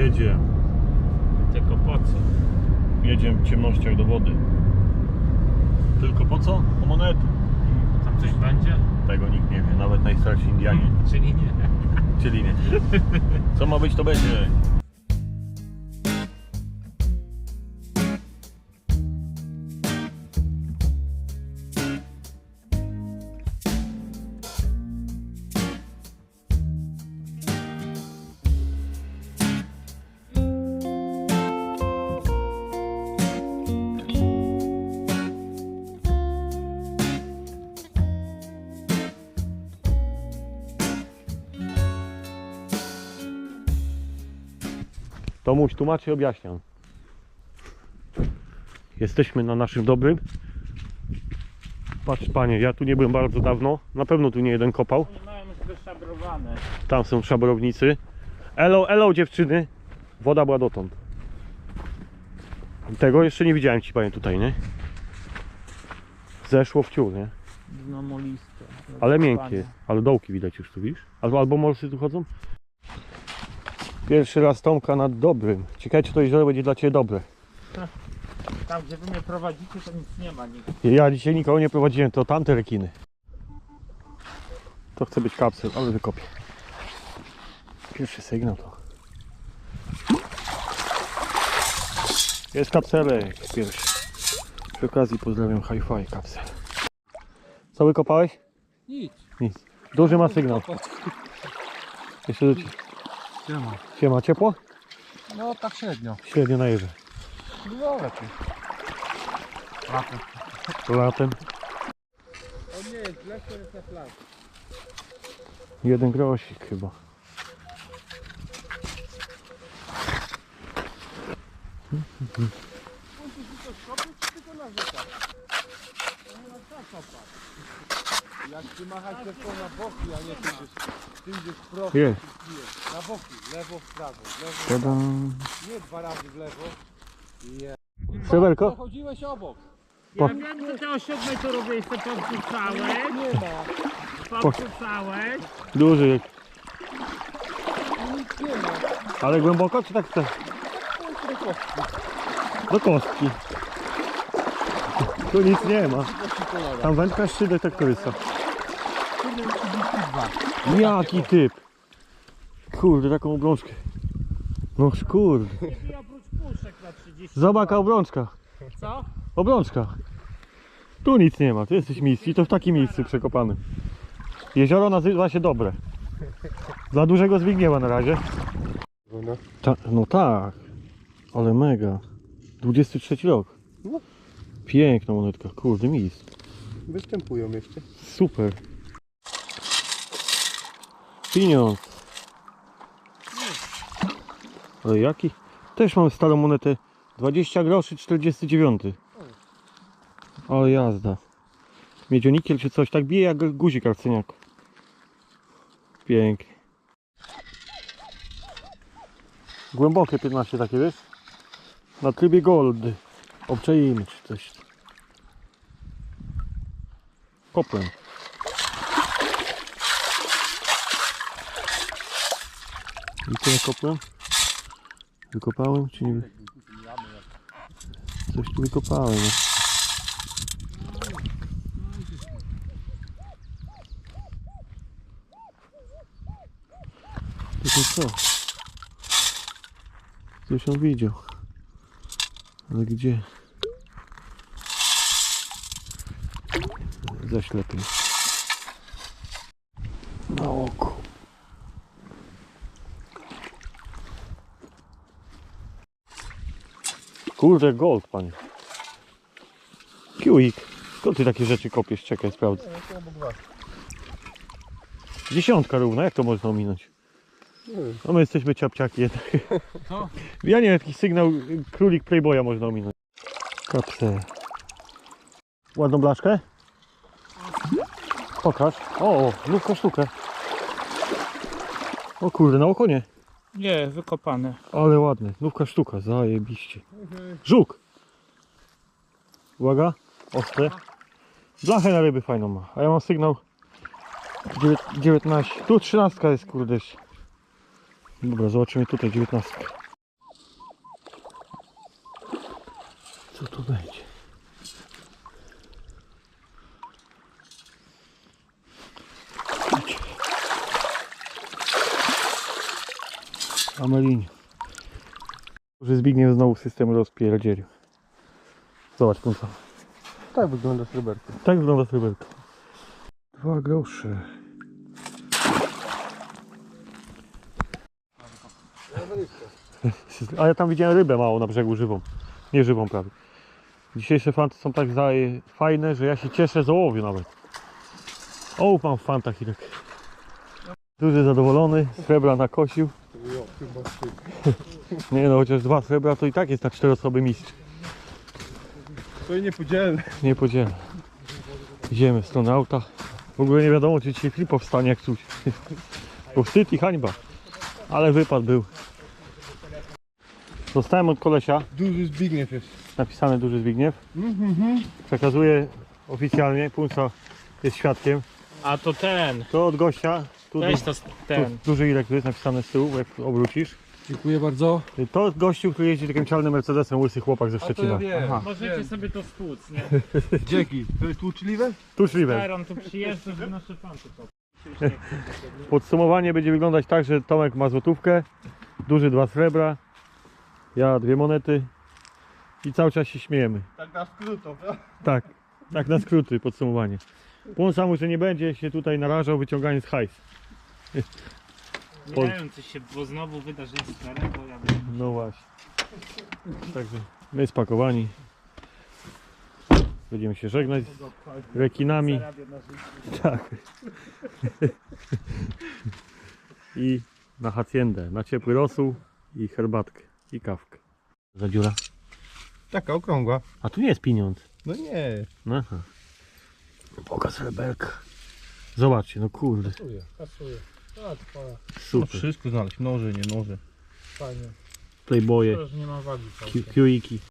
Jedzie. Tylko po co? Jedziemy w ciemnościach do wody. Tylko po co? Po monety. Tam coś będzie? Tego nikt nie wie, nawet najstarsi Indianie. Czyli nie. Czyli nie. Co ma być, to będzie. Tomuś tłumaczy i objaśniam. Jesteśmy na naszym dobrym. Patrz panie, ja tu nie byłem bardzo dawno. Na pewno tu nie jeden kopał. Mają wyszabrowane. Tam są szabrownicy. Elo, elo dziewczyny. Woda była dotąd. Tego jeszcze nie widziałem ci panie tutaj, nie? Zeszło w ciul, nie? Dno moliste. Ale miękkie. Ale dołki widać już tu, widzisz? Albo, albo morsy tu chodzą? Pierwszy raz Tomka nad dobrym. Ciekawe czy to jezioro będzie dla Ciebie dobre. Tam gdzie wy mnie prowadzicie to nic nie ma nigdy. Ja dzisiaj nikogo nie prowadziłem, to tamte rekiny. To chce być kapsel, ale wykopię. Pierwszy sygnał to. Jest kapselek pierwszy. Przy okazji pozdrawiam hi-fi kapsel. Co wykopałeś? Nic. Nic. Duży ma sygnał. Jeszcze do Nie ma. Siema, ciepło? No tak średnio. Średnio na jeże. No lepiej. Latem. Latem. On nie jest to jest na plaży. Jeden grosik chyba. Jak ty machać tylko na boki, a nie gdzieś, ty gdzieś prosto Jest. na boki, lewo w prawo, lewo, Tadam. nie dwa razy w lewo. Je. Sreberko? Chodziłeś obok. Ja Po- wiem, że ty o siódmej to robiłeś, to podrzucałeś, Nie ma, podrzucałeś. Duży jak. nic nie ma. Ale głęboko czy tak chce? Do kostki. Tu nic nie ma. Tam wędka z trzy detektory są. Jaki typ? Kurde, taką obrączkę. No kurde. I oprócz puszek na 30. Zobacz, jaka obrączka. Co? Obrączka. Tu nic nie ma, tu jesteś miejsc i to w takim miejscu przekopanym. Jezioro nazywa się Dobre. Za dużego Zbigniewa na razie. No, Ta, no tak, ale mega. 23 rok. No. Piękna monetka, kurde miejsc. występują jeszcze. Super. Pieniądz. Ale jaki? Też mam starą monetę. 20 groszy 49. Ale jazda. Miedzionikiel czy coś, tak bije jak guzik arcyniak. Pięknie. Głębokie 15 takie, wiesz? Na trybie gold. Obczajmy czy coś. Kopłem. Co ja kopłem? Wykopałem czy nie? Coś tu wykopałem. to co? Coś on widział. Ale gdzie? Zaślepił. Na oko. Kurde, gold, panie. Kiwik. Skąd ty takie rzeczy kopiesz? Czekaj, sprawdzę. Dziesiątka równa, jak to można ominąć? No my jesteśmy ciapciaki jednak. Co? Ja nie wiem, jaki sygnał królik Playboya można ominąć. Kapsel. Ładną blaszkę? Pokaż. O, o, nówka sztukę. O kurde, na oko nie, wykopane. Ale ładne. Nówka sztuka, zajebiście. Żuk! Uwaga, ostre. Blachę na ryby fajną ma, a ja mam sygnał 19. Tu 13 jest kurde. Dobra, zobaczymy tutaj 19. Co tu będzie? Ameliniu. Że Zbigniew znowu system rozpierdzielił. Zobacz punca. Tak wygląda sreberko. Tak wygląda sreberko. Dwa grosze. A ja tam widziałem rybę małą na brzegu żywą. Nie żywą prawie. Dzisiejsze fanty są tak fajne, że ja się cieszę z ołowiu nawet. O, mam fanta Hirek. Duży zadowolony, srebra nakosił. Chyba ty. Nie no, chociaż dwa srebra to i tak jest na cztery osoby mistrz. To i nie podzielę. Nie podzielę. Idziemy w stronę auta. W ogóle nie wiadomo, czy dzisiaj powstanie jak coś. Bo wstyd i hańba. Ale wypad był. Dostałem od kolesia, Duży Zbigniew jest. napisany duży Zbigniew. Mhm. Przekazuję oficjalnie, Punca jest świadkiem. A to ten. To od gościa. Tu, Weź to s- tu ten. duży Irek tu jest napisane z tyłu, jak obrócisz. Dziękuję bardzo. To gościu, który jeździ takim czarnym Mercedesem, łysy chłopak ze Szczecina. wiem. Możecie sobie to stłuc, nie? Dzięki. To jest tłuczliwe? Tu szliwe. Iron tu przyjeżdża, żeby nasze fanty to. Podsumowanie będzie wyglądać tak, że Tomek ma złotówkę, duży dwa srebra, ja dwie monety i cały czas się śmiejemy. Tak na skrótą. Tak, tak na skróty podsumowanie. Mu, że nie będzie się tutaj narażał wyciągając hajs. Nie wiem, co się, bo znowu wydarzy stare, bo ja wiem. No właśnie. Także my spakowani. Będziemy się żegnać z rekinami. Tak. I na haciendę, na ciepły rosół i herbatkę i kawkę. Za dziura. Taka okrągła. A tu nie jest pieniądz. No nie. Aha. Pokaz rebelka. Zobaczcie, no kurde, Kasuję, kasuję. A, twoja. super. wszystko znaleźć. Noże, nie noże. Fajnie. Playboye, że nie ma wagi.